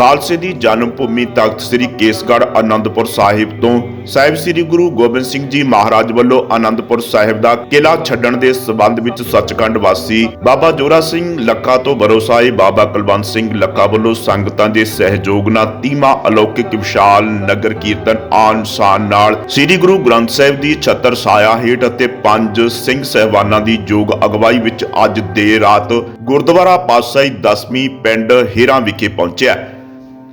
ਖਾਲਸੇ ਦੀ ਜਨਮ ਭੂਮੀ ਤਖਤ ਸ੍ਰੀ ਕੇਸਗੜ੍ਹ ਆਨੰਦਪੁਰ ਸਾਹਿਬ ਤੋਂ। ਸਾਹਿਬ ਸ੍ਰੀ ਗੁਰੂ ਗੋਬਿੰਦ ਸਿੰਘ ਜੀ ਮਹਾਰਾਜ ਵੱਲੋਂ ਆਨੰਦਪੁਰ ਸਾਹਿਬ ਦਾ ਕਿਲਾ ਛੱਡਣ ਦੇ ਸਬੰਧ ਵਿੱਚ ਸੱਚਖੰਡ ਵਾਸੀ ਬਾਬਾ ਜੋਰਾ ਸਿੰਘ ਲੱਖਾ ਤੋਂ ਬਰੋਸਾਏ ਬਾਬਾ ਕੁਲਵੰਤ ਸਿੰਘ ਲੱਖਾ ਵੱਲੋਂ ਸੰਗਤਾਂ ਦੇ ਸਹਿਯੋਗ ਨਾਲ ਤੀਮਾ ਅਲੌਕਿਕ ਵਿਸ਼ਾਲ ਨਗਰ ਕੀਰਤਨ ਆਨ ਸ਼ਾਨ ਨਾਲ ਸ੍ਰੀ ਗੁਰੂ ਗ੍ਰੰਥ ਸਾਹਿਬ ਦੀ ਛਤਰ ਛਾਇਆ ਹੇਠ ਅਤੇ ਪੰਜ ਸਿੰਘ ਸਹਿਬਾਨਾਂ ਦੀ ਯੋਗ ਅਗਵਾਈ ਵਿੱਚ ਅੱਜ ਦੇਰ ਰਾਤ ਗੁਰਦੁਆਰਾ ਪਾਤਸ਼ਾਹੀ ਦਸਵੀਂ ਪਿੰਡ ਹੀਰਾਂ ਵਿਖੇ ਪਹੁੰਚਿਆ।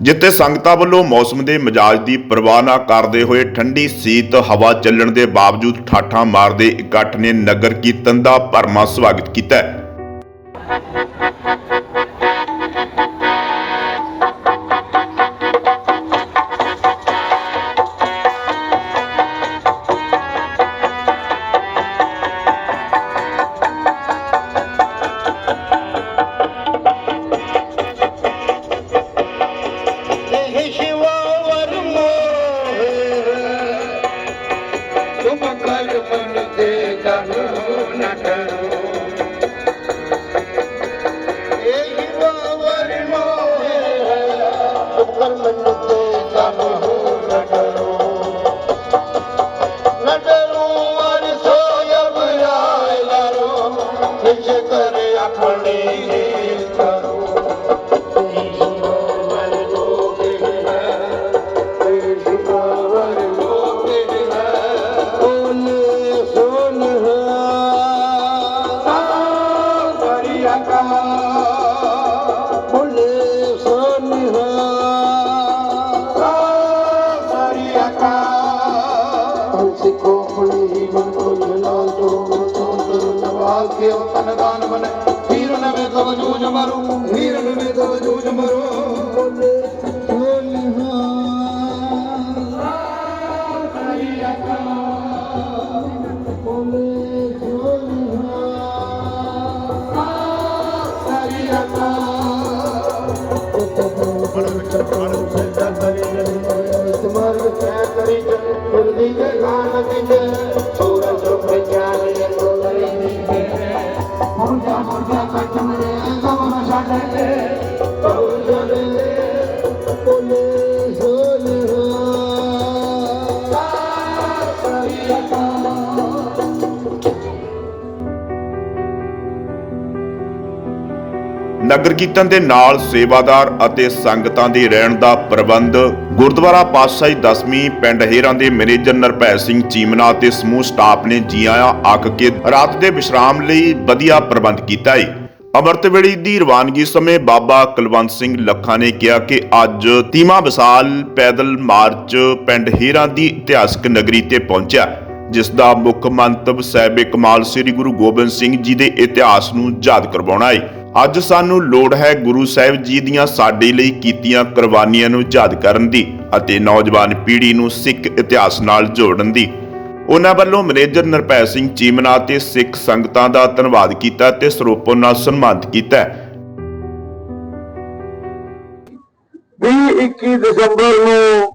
ਜਿੱਥੇ ਸੰਗਤਾਂ ਵੱਲੋਂ ਮੌਸਮ ਦੇ ਮਜ਼ਾਜ ਦੀ ਪਰਵਾਹ ਨਾ ਕਰਦੇ ਹੋਏ ਠੰਡੀ ਸੀਤ, ਹਵਾ ਚੱਲਣ ਦੇ ਬਾਵਜੂਦ ਠਾਠਾਂ ਮਾਰਦੇ ਇਕੱਠ ਨੇ ਨਗਰ ਕੀਰਤਨ ਦਾ ਭਰਮਾ ਸਵਾਗਤ ਕੀਤਾ ਹੈ। بانو بنييرن ۾ جوج مرو نييرن ۾ ٿو جوج مرو بوليه ها آ سري عطا بوليه ها آ سري عطا پتو چپن ਨਗਰ ਕੀਰਤਨ ਦੇ ਨਾਲ ਸੇਵਾਦਾਰ ਅਤੇ ਸੰਗਤਾਂ ਦੇ ਰਹਿਣ ਦਾ ਪ੍ਰਬੰਧ ਗੁਰਦੁਆਰਾ ਪਾਤਸ਼ਾਹੀ ਦਸਵੀਂ ਪਿੰਡ ਹੇਰਾਂ ਦੇ ਮੈਨੇਜਰ ਨਰਭੈ ਸਿੰਘ ਚੀਮਨਾ ਅਤੇ ਸਮੂਹ ਸਟਾਫ ਨੇ ਜੀ ਆਇਆਂ ਆਖ ਕੇ ਰਾਤ ਦੇ ਵਿਸ਼ਰਾਮ ਲਈ ਵਧੀਆ ਪ੍ਰਬੰਧ ਕੀਤਾ ਹੈ ਅੰਮ੍ਰਿਤ ਵੇਲੇ ਦੀ ਰਵਾਨਗੀ ਸਮੇਂ ਬਾਬਾ ਕੁਲਵੰਤ ਸਿੰਘ ਲੱਖਾ ਨੇ ਕਿਹਾ ਕਿ ਅੱਜ ਤੀਮਾ ਵਿਸਾਲ ਪੈਦਲ ਮਾਰਚ ਪਿੰਡ ਹੇਰਾਂ ਦੀ ਇਤਿਹਾਸਕ ਨਗਰੀ ਤੇ ਪਹੁੰਚਿਆ, ਜਿਸ ਦਾ ਮੁੱਖ ਮੰਤਵ ਸਾਹਿਬ ਕਮਾਲ ਸ੍ਰੀ ਗੁਰੂ ਗੋਬਿੰਦ ਸਿੰਘ ਜੀ ਦੇ ਇਤਿਹਾਸ ਨੂੰ ਯਾਦ ਕਰਵਾਉਣਾ ਹੈ। ਅੱਜ ਸਾਨੂੰ ਲੋੜ ਹੈ ਗੁਰੂ ਸਾਹਿਬ ਜੀ ਦੀਆਂ ਸਾਡੇ ਲਈ ਕੀਤੀਆਂ ਕੁਰਬਾਨੀਆਂ ਨੂੰ ਯਾਦ ਕਰਨ ਦੀ ਅਤੇ ਨੌਜਵਾਨ ਪੀੜ੍ਹੀ ਨੂੰ ਸਿੱਖ ਇਤਿਹਾਸ ਨਾਲ ਜੋੜਨ ਦੀ। ਉਹਨਾਂ ਵੱਲੋਂ ਮੈਨੇਜਰ ਨਰਪੈ ਸਿੰਘ ਚੀਮਨਾ ਤੇ ਸਿੱਖ ਸੰਗਤਾਂ ਦਾ ਧੰਨਵਾਦ ਕੀਤਾ ਤੇ ਸਰੋਪੋ ਨਾਲ ਸਨਮਾਨਿਤ ਕੀਤਾ। 21 ਦਸੰਬਰ ਨੂੰ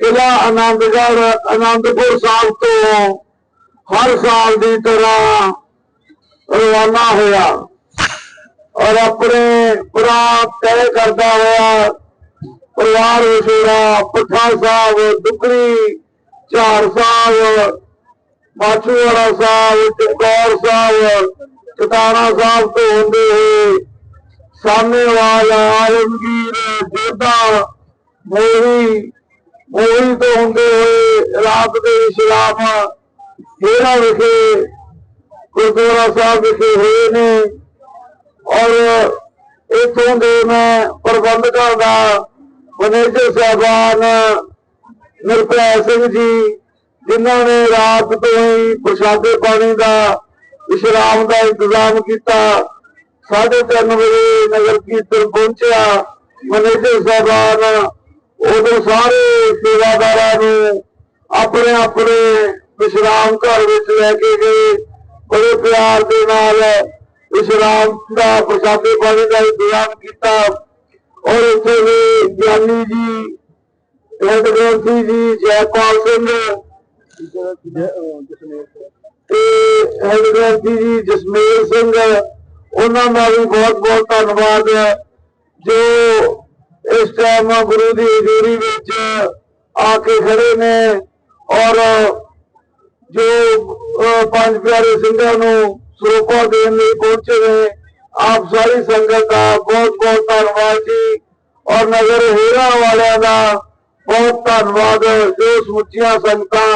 ਕਿਲਾ ਆਨੰਦਗੜ੍ਹ, ਆਨੰਦਪੁਰ ਸਾਹਿਬ ਤੋਂ ਹਰ ਸਾਲ ਦੀ ਤਰ੍ਹਾਂ ਰਵਾਨਾ ਹੋਇਆ ਔਰ ਆਪਣੇ ਪੁਰਾਣ ਤੈਅ ਕਰਦਾ ਹੋਇਆ ਪਰਿਵਾਰ ਵਿਛੋੜਾ ਪੱਠਾ ਸਾਹਿਬ ਦੁਕਰੀ ਝਾੜ ਸਾਹਿਬ ਮਾਛੂਵਾੜਾ ਸਾਹਿਬ ਚਮਕੌਰ ਸਾਹਿਬ ਕਟਾਣਾ ਸਾਹਿਬ ਤੋਂ ਹੁੰਦੇ ਹੋਏ ਸਾਹਮਣੇ ਆਲਮਗੀਰ ਜੋਧਾ ਮੋਹੀ ਮੋਹੀ ਤੋਂ ਹੁੰਦੇ ਹੋਏ ਰਾਤ ਦੇ ਇਸਲਾਮ ਹੇਰਾ ਵਿਖੇ, ਗੁਰਦੁਆਰਾ ਸਾਹਿਬ ਵਿਖੇ ਹੋਏ ਨੇ। ਔਰ ਇਥੋਂ ਦੇ ਮੈਂ ਪ੍ਰਬੰਧਕਾਂ ਦਾ ਮੈਨੇਜਰ ਸਾਹਿਬਾਨ ਨਿਰਭੈ ਸਿੰਘ ਜੀ ਜਿਨ੍ਹਾਂ ਨੇ ਰਾਤ ਤੋਂ ਹੀ ਪ੍ਰਸ਼ਾਦੇ ਪਾਣੀ ਦਾ ਵਿਸ਼ਰਾਮ ਦਾ ਇੰਤਜ਼ਾਮ ਕੀਤਾ, ਸਾਢੇ ਤਿੰਨ ਵਜੇ ਨਗਰ ਕੀਰਤਨ ਪਹੁੰਚਿਆ। ਮੈਨੇਜਰ ਸਾਹਿਬਾਨ ਉਦੋਂ ਸਾਰੇ ਸੇਵਾਦਾਰਾਂ ਨੂੰ ਆਪਣੇ ਆਪਣੇ ਵਿਸ਼ਰਾਮ ਘਰ ਵਿੱਚ ਲੈ ਕੇ ਗਏ। ਬੜੇ ਪਿਆਰ ਦੇ ਨਾਲ ਵਿਸ਼ਰਾਮ ਦਾ, ਪ੍ਰਸ਼ਾਦੇ ਪਾਣੀ ਦਾ ਇੰਤਜ਼ਾਮ ਕੀਤਾ। ਔਰ ਉੱਥੇ ਦੇ ਗਿਆਨੀ ਜੀ ਹੈਡ ਗ੍ਰੰਥੀ ਜੀ, ਜੈਪਾਲ ਸਿੰਘ ਤੇ ਹੈਡ ਜੀ ਜਸਮੇਲ ਸਿੰਘ, ਉਹਨਾਂ ਦਾ ਵੀ ਬਹੁਤ ਬਹੁਤ ਧੰਨਵਾਦ ਜੋ ਇਸ ਟਾਈਮ ਗੁਰੂ ਦੀ ਹਜ਼ੂਰੀ ਵਿੱਚ ਆ ਕੇ ਖੜੇ ਨੇ ਔਰ ਜੋ ਪੰਜ ਪਿਆਰੇ ਸਿੰਘਾਂ ਨੂੰ ਸਰੋਪਾ ਦੇਣ ਲਈ ਪਹੁੰਚੇ ਨੇ, ਆਪ ਸਾਰੀ ਸੰਗਤ ਦਾ ਬਹੁਤ ਬਹੁਤ ਧੰਨਵਾਦ ਜੀ। ਔਰ ਨਗਰ ਹੇਰਾ ਵਾਲਿਆਂ ਦਾ ਬਹੁਤ ਧੰਨਵਾਦ। ਜੋ ਸਮੁੱਚੀਆਂ ਸੰਗਤਾਂ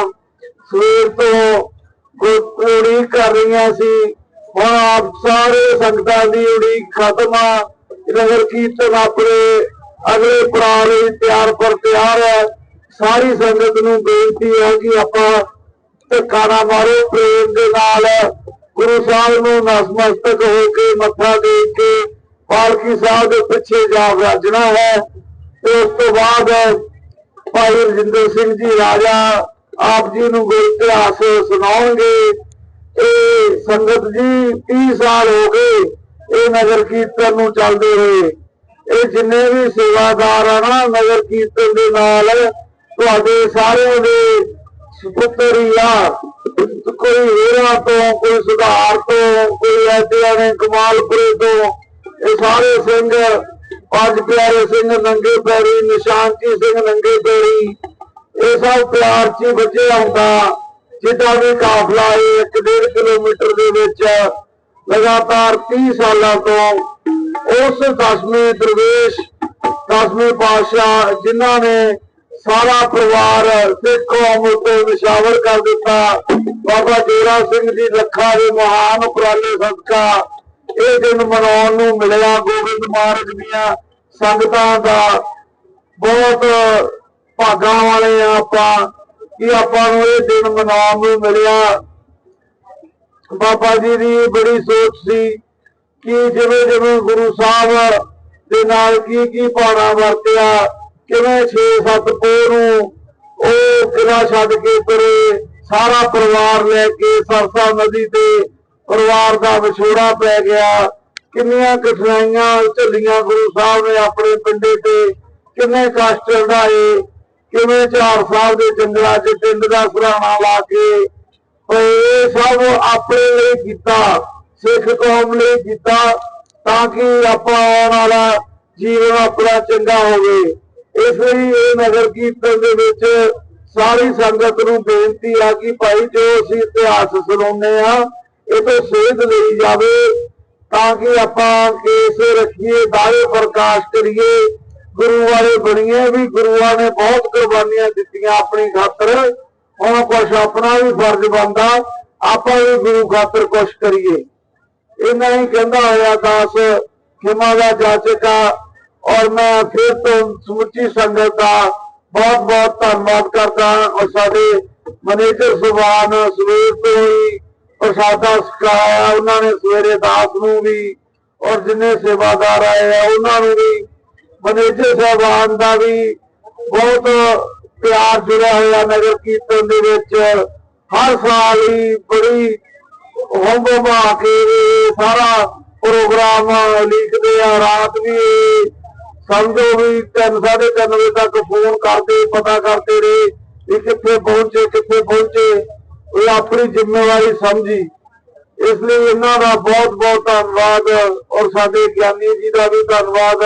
ਸਵੇਰ ਤੋਂ ਗੁ- ਕਰ ਰਹੀਆਂ ਸੀ। ਹੁਣ ਆਪ ਸਾਰੇ ਸੰਗਤਾਂ ਦੀ ਉਡੀਕ ਖਤਮ ਆ। ਨਗਰ ਕੀਰਤਨ ਆਪਣੇ ਅਗਲੇ ਪੜਾਅ ਲਈ ਤਿਆਰ ਪਰ ਤਿਆਰ ਹੈ ਸਾਰੀ ਸੰਗਤ ਨੂੰ ਬੇਨਤੀ ਹੈ ਕਿ ਆਪਾਂ ਧੱਕਾ ਨਾ ਮਾਰੋ, ਪ੍ਰੇਮ ਦੇ ਨਾਲ ਗੁਰੂ ਸਾਹਿਬ ਨੂੰ ਨਸਮਸਤਕ ਹੋ ਕੇ ਮੱਥਾ ਟੇਕ ਕੇ ਪਾਲਕੀ ਸਾਹਿਬ ਦੇ ਪਿੱਛੇ ਜਾ ਵਿਰਾਜਣਾ ਹੈ। ਤੇ ਉਸ ਤੋਂ ਬਾਅਦ ਭਾਈ ਰਜਿੰਦਰ ਸਿੰਘ ਜੀ ਰਾਜਾ ਆਪ ਜੀ ਨੂੰ ਗੁਰ ਇਤਿਹਾਸ ਸੁਣਾਉਣਗੇ। ਇਹ ਸੰਗਤ ਜੀ 30 ਸਾਲ ਹੋ ਗਏ ਇਹ ਨਗਰ ਕੀਰਤਨ ਨੂੰ ਚੱਲਦੇ ਹੋਏ। ਇਹ ਜਿੰਨੇ ਵੀ ਸੇਵਾਦਾਰ ਆ ਨਾ ਨਗਰ ਕੀਰਤਨ ਦੇ ਨਾਲ, ਤੁਹਾਡੇ ਸਾਰਿਆਂ ਦੇ ਸੁਪੁੱਤਰ ਕੋਈ ਹੀਰਾ ਤੋਂ, ਕੋਈ ਸੁਧਾਰ ਤੋਂ, ਕੋਈ ਐਡਿਆ ਨੇ ਕਮਾਲਪੁਰੇ ਤੋਂ, ਇਹ ਸਾਰੇ ਸਿੰਘ ਪੰਜ ਪਿਆਰੇ ਸਿੰਘ ਨੰਗੇ ਪੈਰੀ ਨਿਸ਼ਾਨਚੀ ਸਿੰਘ ਨੰਗੇ ਪੈਰੀ ਇਹ ਸਭ ਪਿਆਰ ਚ ਬੱਚੇ ਆਉਂਦਾ, ਜਿੱਦਾਂ ਵੀ ਕਾਫਲਾ ਹੈ 1.5 ਕਿਲੋਮੀਟਰ ਦੇ ਵਿੱਚ ਲਗਾਤਾਰ 30 ਸਾਲਾਂ ਤੋਂ ਉਸ ਦਸਵੇਂ ਦਰਵੇਸ਼, ਦਸਵੇਂ ਪਾਤਸ਼ਾਹ ਜਿਨ੍ਹਾਂ ਨੇ ਸਾਰਾ ਪਰਿਵਾਰ ਸਿੱਖ ਕੌਮ ਤੋਂ ਨਿਸ਼ਾਵਰ ਕਰ ਦਿੱਤਾ। ਬਾਬਾ ਜੋਰਾ ਸਿੰਘ ਜੀ ਲੱਖਾਂ ਦੇ ਮਹਾਨ ਪੁਰਾਣੇ ਸਦਕਾ। ਇਹ ਦਿਨ ਮਨਾਉਣ ਨੂੰ ਮਿਲਿਆ ਗੋਬਿੰਦ ਮਾਰਗ ਦੀਆਂ ਸੰਗਤਾਂ ਦਾ। ਬਹੁਤ ਭਾਗਾਂ ਵਾਲੇ ਆ ਆਪਾਂ ਕਿ ਆਪਾਂ ਨੂੰ ਇਹ ਦਿਨ ਮਨਾਉਣ ਨੂੰ ਮਿਲਿਆ। ਬਾਬਾ ਜੀ ਦੀ ਬੜੀ ਸੋਚ ਸੀ ਕਿ ਜਿਵੇਂ ਜਿਵੇਂ ਗੁਰੂ ਸਾਹਿਬ ਦੇ ਨਾਲ ਕੀ ਕੀ ਭਾਣਾ ਵਰਤਿਆ, ਕਿਵੇਂ 6-7 ਪੋਹ ਨੂੰ ਉਹ ਕਿਲਾ ਛੱਡ ਕੇ ਤੁਰੇ, ਸਾਰਾ ਪਰਿਵਾਰ ਲੈ ਕੇ ਸਰਸਾ ਨਦੀ ਤੇ ਪਰਿਵਾਰ ਦਾ ਵਿਛੋੜਾ ਪੈ ਗਿਆ। ਕਿੰਨੀਆਂ ਕਠਿਨਾਈਆਂ, ਝੱਲੀਆਂ ਗੁਰੂ ਸਾਹਿਬ ਨੇ ਆਪਣੇ ਪਿੰਡੇ ਤੇ, ਕਿੰਨੇ ਕਸ਼ਟ ਢਾਏ ਕਿਵੇਂ ਚਾਰ ਸਾਹਿਬ ਦੇ ਜੰਗਲਾਂ 'ਚ ਪਿੰਡ ਦਾ ਸਰਾਣਾ ਲਾ ਕੇ ਇਹ ਸਭ ਆਪਣੇ ਲਈ ਕੀਤਾ, ਸਿੱਖ ਕੌਮ ਲਈ ਕੀਤਾ, ਤਾਂ ਕਿ ਆਪਾਂ ਆਉਣ ਵਾਲਾ ਜੀਵਨ ਆਪਣਾ ਚੰਗਾ ਹੋਵੇ। ਇਸ ਲਈ ਇਹ ਨਗਰ ਕੀਰਤਨ ਦੇ ਵਿੱਚ ਸਾਰੀ ਸੰਗਤ ਨੂੰ ਬੇਨਤੀ ਆ ਕਿ ਭਾਈ ਜੋ ਅਸੀਂ ਇਤਿਹਾਸ ਸੁਣਾਉਂਦੇ ਆ, ਇਹ ਤੋਂ ਸੇਧ ਲਈ ਜਾਵੇ, ਤਾਂ ਕਿ ਆਪਾਂ ਕੇਸ ਰੱਖੀਏ, ਦਾਅਵੇ ਪ੍ਰਕਾਸ਼ ਕਰੀਏ ਗੁਰੂ ਵਾਲੇ ਬਣੀਏ ਵੀ ਗੁਰੂਆਂ ਨੇ ਬਹੁਤ ਕੁਰਬਾਨੀਆਂ ਦਿੱਤੀਆਂ ਆਪਣੀ ਖਾਤਰ। ਹੁਣ ਕੁਛ ਆਪਣਾ ਵੀ ਫਰਜ਼ ਬਣਦਾ, ਆਪਾਂ ਵੀ ਗੁਰੂ ਖਾਤਰ ਕੁਛ ਕਰੀਏ। ਇਹਨਾਂ ਹੀ ਕਹਿੰਦਾ ਹੋਇਆ ਦਾਸ ਖਿਮਾ ਦਾ ਜਾਚਕਾ ਔਰ ਮੈਂ ਫਿਰ ਤੋਂ ਸਮੁੱਚੀ ਸੰਗਤ ਦਾ ਬਹੁਤ ਬਹੁਤ ਧੰਨਵਾਦ ਕਰਦਾ ਔਰ ਸਾਡੇ ਮੈਨੇਜਰ ਸੁਭਾਨ ਸਵੇਰ ਤੋਂ ਹੀ ਪ੍ਰਸ਼ਾਦਾ ਸਿਖਾਇਆ, ਉਹਨਾਂ ਨੇ ਸਵੇਰੇ ਦਾਸ ਨੂੰ ਵੀ, ਔਰ ਜਿੰਨੇ ਸੇਵਾਦਾਰ ਆਏ ਆ, ਉਹਨਾਂ ਨੂੰ ਵੀ ਮੈਨੇਜਰ ਸਾਹਿਬਾਨ ਦਾ ਵੀ ਬਹੁਤ ਪਿਆਰ ਜੁੜਿਆ ਹੋਇਆ ਨਗਰ ਕੀਰਤਨ ਦੇ ਵਿੱਚ। ਹਰ ਸਾਲ ਹੀ ਬੜੀ ਹੁੰਬ ਕੇ ਸਾਰਾ ਪ੍ਰੋਗਰਾਮ ਲਿਖਦੇ ਆ। ਰਾਤ ਵੀ ਸਮਝੋ ਵੀ ਤਿੰਨ, ਸਾਢੇ ਤਿੰਨ ਵਜੇ ਤੱਕ ਫੋਨ ਕਰਦੇ, ਪਤਾ ਕਰਦੇ ਰਹੇ ਵੀ ਕਿੱਥੇ ਪਹੁੰਚੇ ਕਿੱਥੇ ਪਹੁੰਚੇ। ਇਹ ਆਪਣੀ ਜ਼ਿੰਮੇਵਾਰੀ ਸਮਝੀ। ਇਸ ਲਈ ਇਹਨਾਂ ਦਾ ਬਹੁਤ ਬਹੁਤ ਧੰਨਵਾਦ ਔਰ ਸਾਡੇ ਗਿਆਨੀ ਜੀ ਦਾ ਵੀ ਧੰਨਵਾਦ।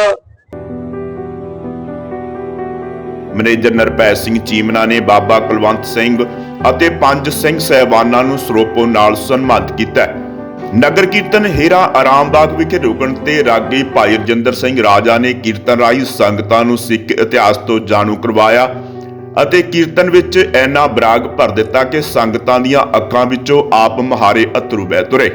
ਮੈਨੇਜਰ ਨਰਪੈ ਸਿੰਘ ਚੀਮਨਾ ਨੇ ਬਾਬਾ ਕੁਲਵੰਤ ਸਿੰਘ ਅਤੇ ਪੰਜ ਸਿੰਘ ਸਹਿਬਾਨਾਂ ਨੂੰ ਸਰੋਪੋ ਨਾਲ ਸਨਮਾਨਿਤ ਕੀਤਾ ਨਗਰ ਕੀਰਤਨ ਹੇਰਾ ਆਰਾਮਬਾਗ ਵਿਖੇ ਰੁਕਣ ਤੇ ਰਾਗੀ ਭਾਈ ਰਜਿੰਦਰ ਸਿੰਘ ਰਾਜਾ ਨੇ ਕੀਰਤਨ ਰਾਹੀਂ ਸੰਗਤਾਂ ਨੂੰ ਸਿੱਖ ਇਤਿਹਾਸ ਤੋਂ ਜਾਣੂ ਕਰਵਾਇਆ ਅਤੇ ਕੀਰਤਨ ਵਿੱਚ ਐਨਾ ਬਰਾਗ ਭਰ ਦਿੱਤਾ ਕਿ ਸੰਗਤਾਂ ਦੀਆਂ ਅੱਖਾਂ ਵਿੱਚੋਂ ਆਪ ਮਹਾਰੇ ਅਥਰੂ ਬਹਿ ਤੁਰੇ।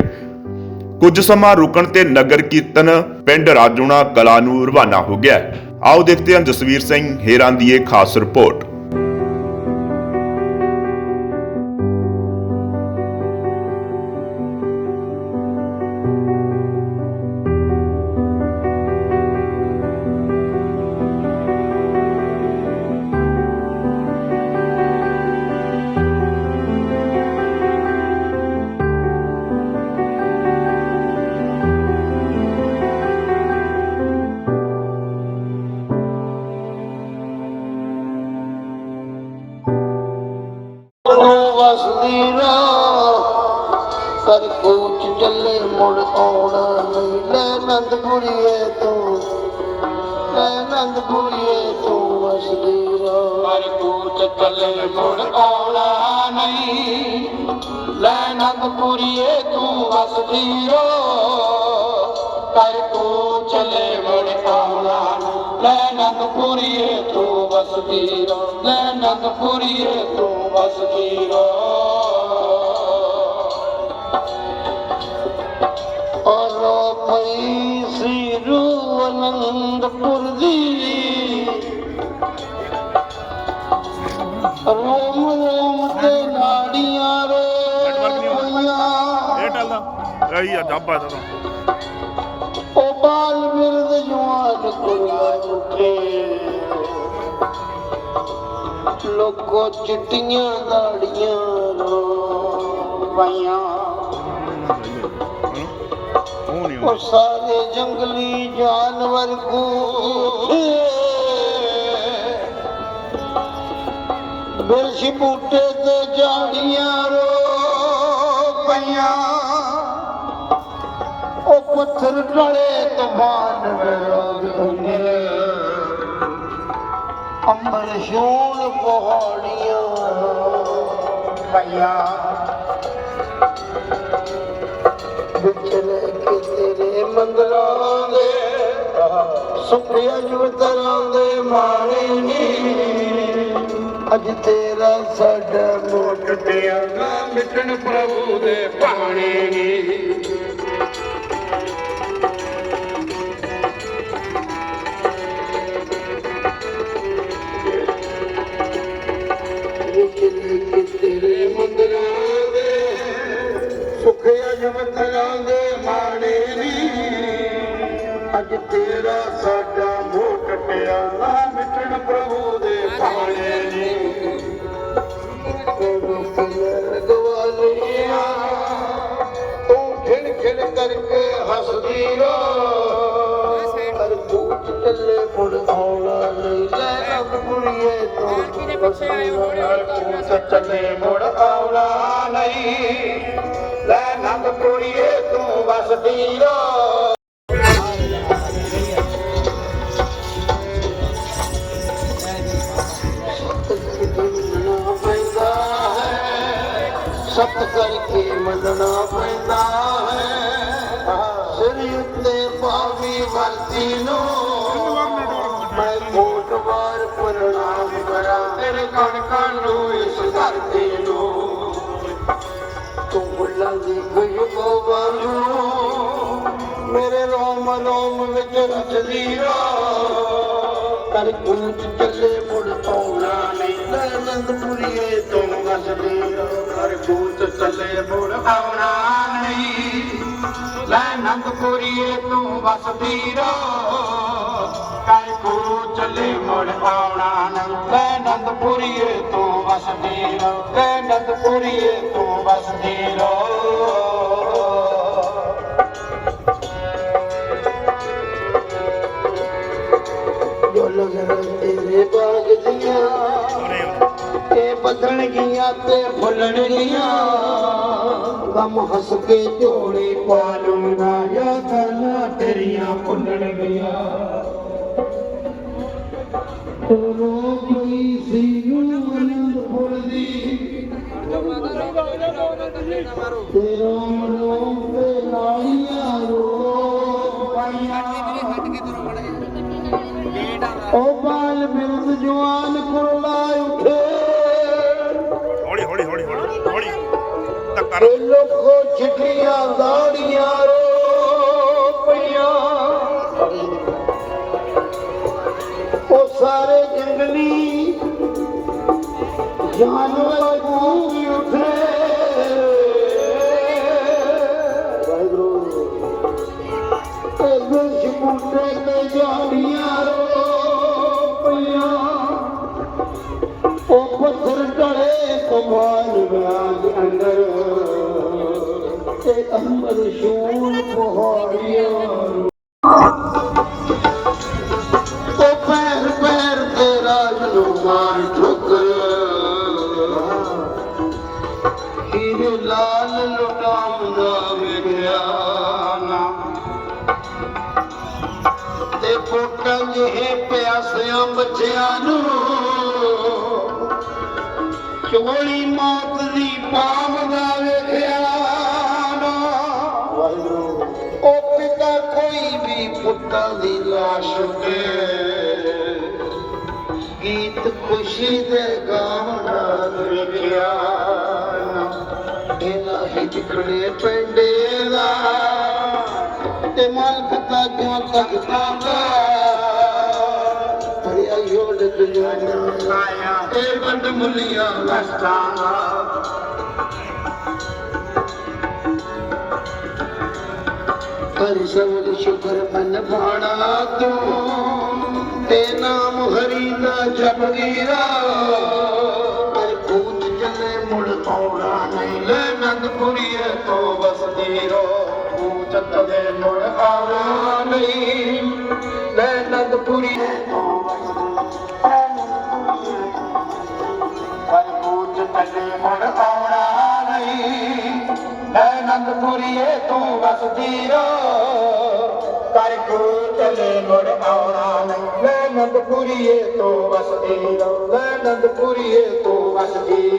ਕੁਝ ਸਮਾਂ ਰੁਕਣ ਤੇ ਨਗਰ ਕੀਰਤਨ ਪਿੰਡ ਰਾਜੂਣਾ ਕਲਾ ਨੂੰ ਰਵਾਨਾ ਹੋ ਗਿਆ ਆਓ ਦੇਖਦੇ ਹਾਂ ਜਸਵੀਰ ਸਿੰਘ ਹੇਰਾਂ ਦੀ ਇਹ ਖਾਸ ਤੂੰ ਵਸਦੀ ਨਾ ਕਰ ਕੋਚ ਮੁੜ ਆਉਣਾ ਨਹੀਂ। ਲੈ ਨੰਦਪੁਰੀਏ ਤੂੰ ਵਸਦੀ ਰੋ ਕਰ ਕੋਚ ਚੱਲੇ ਮੁੜ ਆਉਣਾ ਲੈ ਨੰਦਪੁਰੀਏ ਤੂੰ ਵਸਦੀ ਰੋ ਲੈ ਨੰਦਪੁਰੀਏ ਤੂੰ ਵਸਦੀ ਰੋ ਔਰ ਪਈ ਸ੍ਰੀ ਰੂ ਅਨੰਦਪੁਰ ਦੀ ਰੋਮ ਰੋਮ ਤੇ ਨਾੜੀਆਂ ਰੇ ਪਈਆਂ ਏਅਰਟੈਲ ਦਾ ਇਹੀ ਆ ਜੱਬਾ ਇਹਦਾ ਤਾਂ ਉਹ ਬਾਲ ਮਿਰਦ ਜਵਾਨ ਕੁੜੀਆਂ ਉੱਠੇ ਲੋਕੋ ਚਿੱਟੀਆਂ ਦਾੜੀਆਂ ਰੋ ਪਈਆਂ ਉਹ ਨਹੀਂ ਸਾਰੇ ਜੰਗਲੀ ਜਾਨਵਰ ਕੂਠੇ ਬਿਰਛ ਬੂਟੇ ਤੇ ਜਾੜੀਆਂ ਰੋ ਪਈਆਂ। ਉਹ ਪੱਥਰ ਡਲੇ ਤੂਫਾਨ ਵਿਰੋਧ ਹੁੰਦੇ ਅੰਬਰ ਸ਼ੂਲ ਪਹਾੜੀਆਂ ਪਈਆਂ। ਵਿਚਲੇ ਕਿ ਤੇਰੇ ਮੰਦਰਾਂ ਦੇ ਸੁਪਿਆ ਜੁਤਰਾਂ ਦੇ ਮਾਣੇ ਨੀ। ਅੱਜ ਤੇਰਾ ਸਾਡਾ ਮੋਟ ਪਿਆ ਨਾ ਮਿਟਣ ਪ੍ਰਭੂ ਦੇ ਕਿ ਤੇਰੇ ਮੰਦਰਾਂ ਦੇ ਸੁਖਿਆ ਜਮਤਰਾਂ ਦੇ ਮਾਣੇ ਨੀ। ਅੱਜ ਤੇਰਾ ਸਾਡਾ ਮੋਹ ਕਟਿਆ। ਨਾ ਮਿਟਣ ਪ੍ਰਭੂ ਕਰਕੇ ਹੱਸਦੀ ਰੋ ਕਰ ਕੂਚ ਚੱਲੇ ਮੁੜ ਆਉਣਾ ਨਹੀਂ ਲੈ ਰੱਬ ਕੁੜੀਏ ਤੂੰ ਪਿੱਛੇ ਆਇਓ ਕੂਚ ਚੱਲੇ ਮੁੜ ਆਉਣਾ ਨਹੀਂ ਲੈ ਨੰਦ ਕੁੜੀਏ ਤੂੰ ਵਸਦੀ ਰੋ ਸਤ ਕਰਕੇ ਮੰਨਣਾ ਪੈਂਦਾ ਹੈ। ਸਿਰ ਉੱਤੇ ਪਾਵੀ ਵਰਤੀ ਨੂੰ ਮੈਂ ਕੋਟਵਾਰ ਪ੍ਰਣਾਮ ਕਰਾਂ। ਤੇਰੇ ਕਣ ਕਣ ਨੂੰ ਇਸ ਧਰਤੀ ਨੂੰ ਤੂੰ ਬੁੱਲਾਂ ਦੀ ਖੁਸ਼ਬੂ ਵਾਲੂ ਮੇਰੇ ਰੋਮ ਰੋਮ ਵਿੱਚ ਰਚਦੀ ਰਾ ਕਰ ਕੂਚ ਚੱਲੇ ਮੁੜ ਆਉਣਾ ਨਹੀਂ। ਲੈ ਨੰਦਪੁਰੀਏ ਤੂੰ ਵਸਦੀ ਰਾ ਕਰ ਕੂਚ ਚੱਲੇ ਮੁੜ ਆਉਣਾ ਨਹੀਂ। ਲੈ ਨੰਦਪੁਰੀਏ ਤੂੰ ਵਸਦੀ ਰਾ ਕਰ ਕੂਚ ਚੱਲੇ ਮੁੜ ਆਉਣਾ ਨਹੀਂ। ਲੈ ਨੰਦਪੁਰੀਏ ਤੂੰ ਵਸਦੀ ਰਾ ਲੈ ਨੰਦਪੁਰੀਏ ਤੂੰ ਵਸਦੀ ਰਾ ਬਾਗ ਦੀਆਂ ਤੇ ਬਦਲਣਗੀਆਂ ਤੇ ਫੁੱਲਣਗੀਆਂ ਗਮ ਹੱਸ ਕੇ ਝੋਲੇ ਪਾ ਲੂੰਗਾ ਜਾਂ ਗੱਲਾਂ ਤੇਰੀਆਂ ਭੁੱਲਣਗੀਆਂ ਤੋਰੋ ਕੋਈ ਸੀ ਨੂੰ ਅਨੰਦਪੁਰ ਦੀ ਤੇਰਾ ਮਰੋਂ ਕਰ। ਲੋਕੋ ਚਿੱਠੀਆਂ ਦਾੜੀਆਂ ਰੋ ਪਈਆਂ ਉਹ ਸਾਰੇ ਜੰਗਲੀ ਜਾਨਵਰ ਗੂੰਜ ਉੱਠੇ ਵਾਹਿਗੁਰੂ। ਇਹ ਮੁੰਡੇ ਤੇ ਅੰਮ੍ਰਿਤ ਸ਼ੂਲ ਗੀਤ ਖੁਸ਼ੀ ਦੇ ਗਾਵਣਾ ਵੇਖਿਆ ਇਹਨਾਂ ਹੀ ਟਿਕੜੇ ਪੈਂਡੇ ਦਾ ਤੇ ਮਲਕ ਤਾਂ ਕਿਉਂ ਤੱਕਦਾ ਦਾ। ਹਰਿਆ ਯੋੜ ਦੁਨੀਆ ਆਇਆ ਇਹ ਬੰਦ ਮੁੱਲੀਆਂ ਵਸਤਾਂ ਹਰਿ ਸਬਦ ਸ਼ੁਕਰ ਮਨ ਭਾਣਾ ਤੂੰ। ਤੇ ਨਾਮ ਹਰੀ ਦਾ ਜਪ ਵੀਰਾ ਹਰ ਕੂਚ ਮੁੜ ਆਉਣਾ ਨਹੀਂ। ਲੈ ਨੰਦਪੁਰੀਏ ਤੋਂ ਵਸਦੀ ਰੋ ਕੂਚ ਤਦੇ ਮੁੜ ਆਉਣਾ ਨਹੀਂ। ਲੈ ਨੰਦਪੁਰੀਏ ਤੋਂ ਹਰ ਕੂਚ ਤਦੇ ਮੁੜ ਆਉਣਾ ਨਹੀਂ। ਲੈ ਨੰਦਪੁਰੀਏ ਤੂੰ ਵਸਦੀ ਰੋ ਕਰ ਚਲੇ ਮੁੜ ਆਉਣਾ ਨਹੀਂ। ਨੰਦਪੁਰੀਏ ਤੂੰ ਵਸਦੀ ਰੋ ਨੰਦਪੁਰੀਏ ਤੂੰ ਵਸਦੀ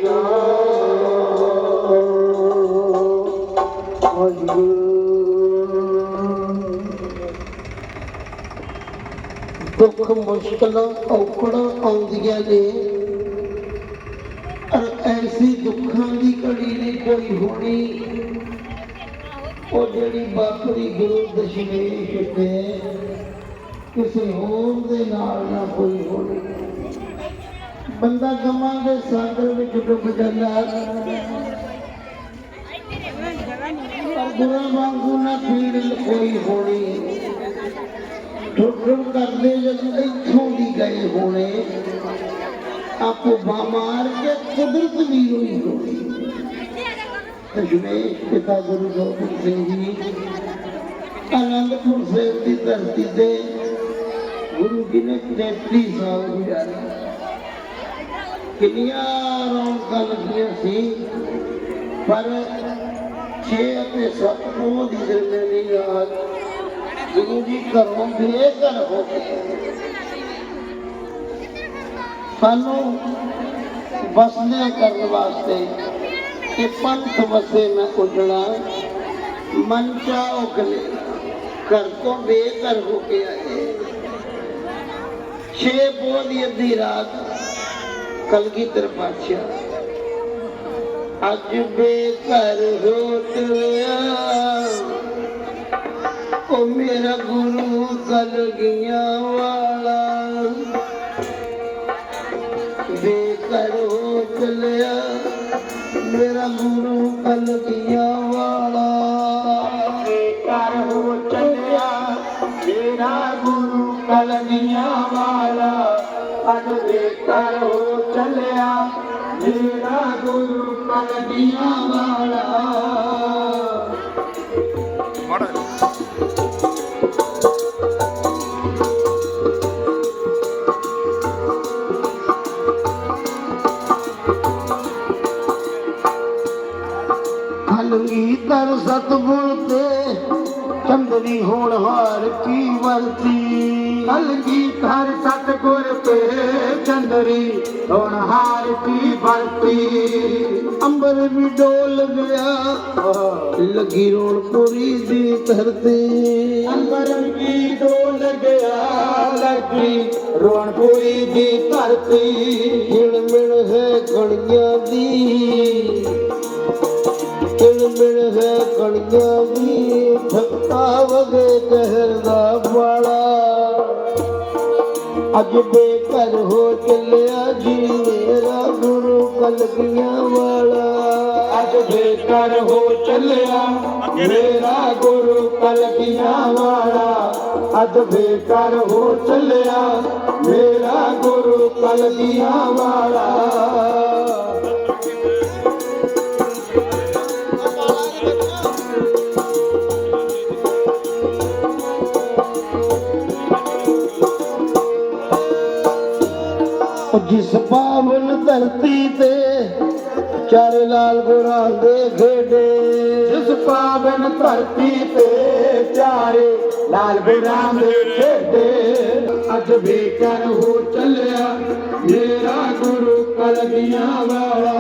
ਦੁੱਖ ਮੁਸ਼ਕਲਾਂ ਔਕੜਾਂ ਆਉਂਦੀਆਂ ਨੇ। ਪਰ ਐਸੀ ਦੁੱਖਾਂ ਦੀ ਘੜੀ ਨਹੀਂ ਕੋਈ ਹੋਣੀ। ਉਹ ਜਿਹੜੀ ਬਾਪਰੀ ਗੁਰੂ ਦਸ਼ਮੇਸ਼ ਤੇ ਕਿਸੇ ਹੋਰ ਦੇ ਨਾਲ ਨਾ ਕੋਈ ਹੋਣੀ ਬੰਦਾ ਗਮਾਂ ਦੇ ਸਾਗਰ ਵਿੱਚ ਡੁੱਬ ਜਾਂਦਾ ਪਰ ਗੁਰਾਂ ਵਾਂਗੂ ਨਾ ਪੀੜ ਕੋਈ ਹੋਣੀ। ਠੁਕਰ ਕਰਦੇ ਜਦੋਂ ਇੱਥੋਂ ਦੀ ਗਏ ਹੋਣੇ। ਆਪੋ ਬਾਮਾਰ ਕੇ ਕੁਦਰਤ ਵੀ ਰੋਈ ਹੋਣੀ। ਦਸ਼ਮੇਸ਼ ਪਿਤਾ ਗੁਰੂ ਗੋਬਿੰਦ ਸਿੰਘ ਜੀ ਆਨੰਦਪੁਰ ਸਾਹਿਬ ਦੀ ਧਰਤੀ ਤੇ ਗੁਰੂ ਜੀ ਨੇ 33 ਸਾਲ ਗੁਜ਼ਾਰੇ ਕਿੰਨੀਆਂ ਰੌਣਕਾਂ ਲੱਗੀਆਂ ਸੀ, ਪਰ 6 ਅਤੇ 7 ਨੂੰ ਦੀ ਦਿਨ ਯਾਦ ਗੁਰੂ ਜੀ ਘਰੋਂ ਬੇਘਰ ਹੋ ਗਏ। ਸਾਨੂੰ ਵਸਦੇ ਕਰਨ ਵਾਸਤੇ ਇਹ ਪੰਥ ਵਸੇ ਮੈਂ ਉੱਡਣਾ, ਮਨ ਚਾਹੋ ਕਲੇ ਘਰ ਤੋਂ ਬੇਘਰ ਹੋ ਕੇ ਆਏ। ਛੇ ਪੋਹ ਅੱਧੀ ਰਾਤ ਕਲਗੀਧਰ ਪਾਤਸ਼ਾਹ। ਅੱਜ ਬੇਘਰ ਹੋ ਤੁਰਿਆ, ਉਹ ਮੇਰਾ ਗੁਰੂ ਕਲਗੀਆਂ ਵਾਲਾ। ਬੇਕਰ ਹੋ ਚਲਿਆ ਮੇਰਾ ਗੁਰੂ ਕਲਗੀਆਂ ਵਾਲਾ। ਬੇਕਰ ਹੋ ਚਲਿਆ ਮੇਰਾ ਗੁਰੂ ਕਲਗੀਆਂ ਵਾਲਾ। ਅਜ ਬੇਕਰ ਹੋ ਚਲਿਆ ਮੇਰਾ ਗੁਰੂ ਕਲਗੀਆਂ ਵਾਲਾ। ਮਾੜਾ ਚੰਦਰੀ ਹੋਣ ਕੀ ਵਰਤੀ? ਹਲਗੀ ਕਰ ਸਤਗੁਰ ਤੇ ਚੰਦਰੀ, ਹੋਣ ਕੀ ਵਰਤੀ? ਅੰਬਰ ਵੀ ਡੋਲ ਗਿਆ, ਲੱਗੀ ਰੋਣ ਪੁਰੀ ਦੀ ਧਰਤੀ। ਅੰਬਰ ਵੀ ਡੋਲ ਗਿਆ, ਲੱਗੀ ਰੋਣ ਪੁਰੀ ਦੀ ਧਰਤੀ। ਹਿਲ ਮਿਲ ਹੈ ਕਣੀਆਂ ਦੀ ਕਿਲ ਮਿਲ ਹੈ ਕਣੀਆਂ ਠੱਕਾ ਕਹਿਰ ਦਾ ਵਾਲਾ। ਅੱਜ ਬੇਕਰ ਹੋ ਚੱਲਿਆ ਜੀ ਮੇਰਾ ਗੁਰੂ ਕਲਗੀਆਂ ਵਾਲਾ। ਅੱਜ ਬੇਕਰ ਹੋ ਚੱਲਿਆ ਮੇਰਾ ਗੁਰੂ ਕਲਗੀਆਂ ਵਾਲਾ। ਅੱਜ ਬੇਕਰ ਹੋ ਚੱਲਿਆ ਮੇਰਾ ਗੁਰੂ ਕਲਗੀਆਂ ਵਾਲਾ। ਜਿਸ ਪਾਵਨ ਧਰਤੀ ਤੇ, ਚਾਰੇ ਲਾਲ ਗੁਰਾਂ ਦੇ ਖੇਡੇ। ਜਿਸ ਪਾਵਨ ਧਰਤੀ ਤੇ, ਚਾਰੇ ਲਾਲ ਗੁਰਾਂ ਦੇ ਖੇਡੇ। ਅੱਜ ਵੀ ਕਰ ਹੋ ਚੱਲਿਆ, ਮੇਰਾ ਗੁਰੂ ਕਲਗੀਆਂ ਵਾਲਾ।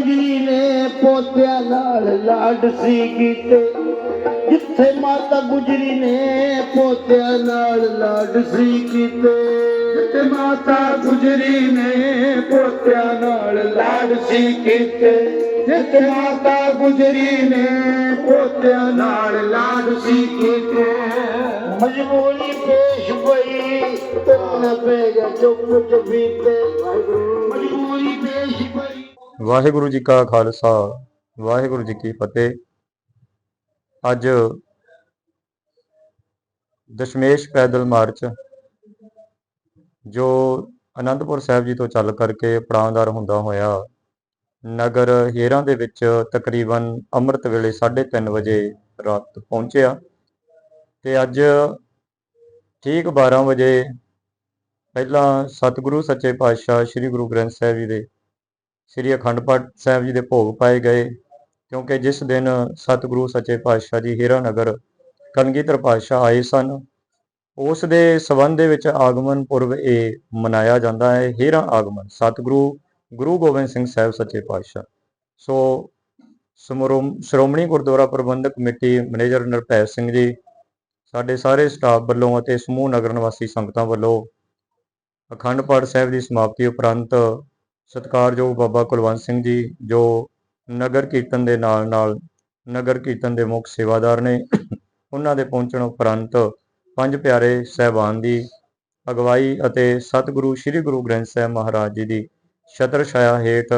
ਮਾਤਾ ਨੇ ਪੋਤਿਆਂ ਨਾਲ ਲਾਡ ਸੀ ਕੀਤੇ। ਜਿੱਥੇ ਮਾਤਾ ਗੁਜਰੀ ਨੇ ਪੋਤਿਆਂ ਨਾਲ ਲਾਡ ਸੀ ਕੀਤੇ। ਜਿੱਥੇ ਮਾਤਾ ਗੁਜਰੀ ਨੇ ਪੋਤਿਆਂ ਨਾਲ ਲਾਡ ਸੀ ਕੀਤੇ। ਜਿੱਥੇ ਮਾਤਾ ਗੁਜਰੀ ਨੇ ਪੋਤਿਆਂ ਨਾਲ ਲਾਡ ਸੀ ਕੀਤੇ। ਮਜਬੂਰੀ ਪੇਸ਼ ਪਈ ਤੁਮ ਪੈ ਚੁੱਪ ਚੁਪੀਤੇ ਮਜਬੂਰੀ ਵਾਹਿਗੁਰੂ ਜੀ ਕਾ ਖਾਲਸਾ, ਵਾਹਿਗੁਰੂ ਜੀ ਕੀ ਫਤਿਹ। ਅੱਜ ਦਸ਼ਮੇਸ਼ ਪੈਦਲ ਮਾਰਚ, ਜੋ ਅਨੰਦਪੁਰ ਸਾਹਿਬ ਜੀ ਤੋਂ ਚੱਲ ਕਰਕੇ ਪ੍ਰਾਂਦਾਰ ਹੁੰਦਾ ਹੋਇਆ, ਨਗਰ ਹੇਰਾਂ ਦੇ ਵਿੱਚ ਤਕਰੀਬਨ ਅੰਮ੍ਰਿਤ ਵੇਲੇ 3:30 ਵਜੇ ਰਾਤ ਪਹੁੰਚਿਆ ਤੇ ਅੱਜ ਠੀਕ 12 ਵਜੇ ਪਹਿਲਾਂ ਸਤਿਗੁਰੂ ਸੱਚੇ ਪਾਤਸ਼ਾਹ ਸ੍ਰੀ ਗੁਰੂ ਗ੍ਰੰਥ ਸਾਹਿਬ ਜੀ ਦੇ ਸ੍ਰੀ ਅਖੰਡ ਪਾਠ ਸਾਹਿਬ ਜੀ ਦੇ ਭੋਗ ਪਾਏ ਗਏ, ਕਿਉਂਕਿ ਜਿਸ ਦਿਨ ਸਤਿਗੁਰੂ ਸੱਚੇ ਪਾਤਸ਼ਾਹ ਜੀ ਹੀਰਾਨਗਰ ਕਲਗੀਧਰ ਪਾਤਸ਼ਾਹ ਆਏ ਸਨ, ਉਸ ਦੇ ਸਬੰਧ ਦੇ ਵਿੱਚ ਆਗਮਨ ਪੁਰਬ ਇਹ ਮਨਾਇਆ ਜਾਂਦਾ ਹੈ, ਹੀਰਾ ਆਗਮਨ, ਸਤਿਗੁਰੂ, ਗੁਰੂ ਗੋਬਿੰਦ ਸਿੰਘ ਸਾਹਿਬ ਸੱਚੇ ਪਾਤਸ਼ਾਹ। ਸੋ ਸਮਰੋਮ, ਸ਼੍ਰੋਮਣੀ ਗੁਰਦੁਆਰਾ ਪ੍ਰਬੰਧਕ ਕਮੇਟੀ ਮੈਨੇਜਰ ਨਿਰਭੈ ਸਿੰਘ ਜੀ, ਸਾਡੇ ਸਾਰੇ ਸਟਾਫ ਵੱਲੋਂ ਅਤੇ ਸਮੂਹ ਨਗਰ ਨਿਵਾਸੀ ਸੰਗਤਾਂ ਵੱਲੋਂ ਅਖੰਡ ਪਾਠ ਸਾਹਿਬ ਦੀ ਸਮਾਪਤੀ ਉਪਰੰਤ ਸਤਿਕਾਰਯੋਗ ਬਾਬਾ ਕੁਲਵੰਤ ਸਿੰਘ ਜੀ, ਜੋ ਨਗਰ ਕੀਰਤਨ ਦੇ ਨਾਲ ਨਾਲ ਨਗਰ ਕੀਰਤਨ ਦੇ ਮੁੱਖ ਸੇਵਾਦਾਰ ਨੇ, ਉਹਨਾਂ ਦੇ ਪਹੁੰਚਣ ਉਪਰੰਤ ਪੰਜ ਪਿਆਰੇ ਸਹਿਬਾਨ ਦੀ ਅਗਵਾਈ ਅਤੇ ਸਤਿਗੁਰੂ, ਸ੍ਰੀ ਗੁਰੂ ਗ੍ਰੰਥ ਸਾਹਿਬ ਮਹਾਰਾਜ ਜੀ ਦੀ ਛਤਰ ਛਾਇਆ ਹੇਠ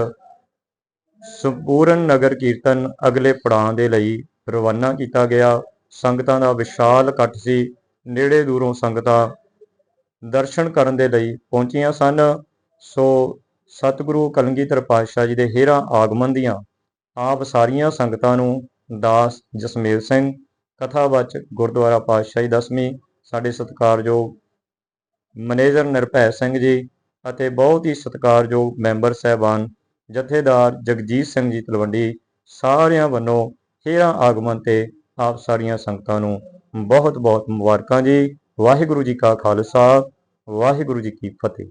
ਸੰਪੂਰਨ ਨਗਰ ਕੀਰਤਨ ਅਗਲੇ ਪੜਾਅ ਦੇ ਲਈ ਰਵਾਨਾ ਕੀਤਾ ਗਿਆ। ਸੰਗਤਾਂ ਦਾ ਵਿਸ਼ਾਲ ਇਕੱਠ ਸੀ। ਨੇੜੇ ਦੂਰੋਂ ਸੰਗਤਾਂ ਦਰਸ਼ਨ ਕਰਨ ਦੇ ਲਈ ਪਹੁੰਚੀਆਂ ਸਨ। ਸੋ ਸਤਿਗੁਰੂ ਕਲਗੀਧਰ ਪਾਤਸ਼ਾਹ ਜੀ ਦੇ ਹੇਰਾ ਆਗਮਨ ਦੀਆਂ ਆਪ ਸਾਰੀਆਂ ਸੰਗਤਾਂ ਨੂੰ ਦਾਸ ਜਸਮੇਲ ਸਿੰਘ ਕਥਾਵਾਚਕ ਗੁਰਦੁਆਰਾ ਪਾਤਸ਼ਾਹੀ ਦਸਵੀਂ, ਸਾਡੇ ਸਤਿਕਾਰਯੋਗ ਮੈਨੇਜਰ ਨਿਰਭੈ ਸਿੰਘ ਜੀ ਅਤੇ ਬਹੁਤ ਹੀ ਸਤਿਕਾਰਯੋਗ ਮੈਂਬਰ ਸਹਿਬਾਨ ਜਥੇਦਾਰ ਜਗਜੀਤ ਸਿੰਘ ਜੀ ਤਲਵੰਡੀ ਸਾਰਿਆਂ ਵੱਲੋਂ ਹੇਰਾ ਆਗਮਨ ਤੇ ਆਪ ਸਾਰੀਆਂ ਸੰਗਤਾਂ ਨੂੰ ਬਹੁਤ ਬਹੁਤ ਮੁਬਾਰਕਾਂ ਜੀ। ਵਾਹਿਗੁਰੂ ਜੀ ਕਾ ਖਾਲਸਾ, ਵਾਹਿਗੁਰੂ ਜੀ ਕੀ ਫਤਿਹ।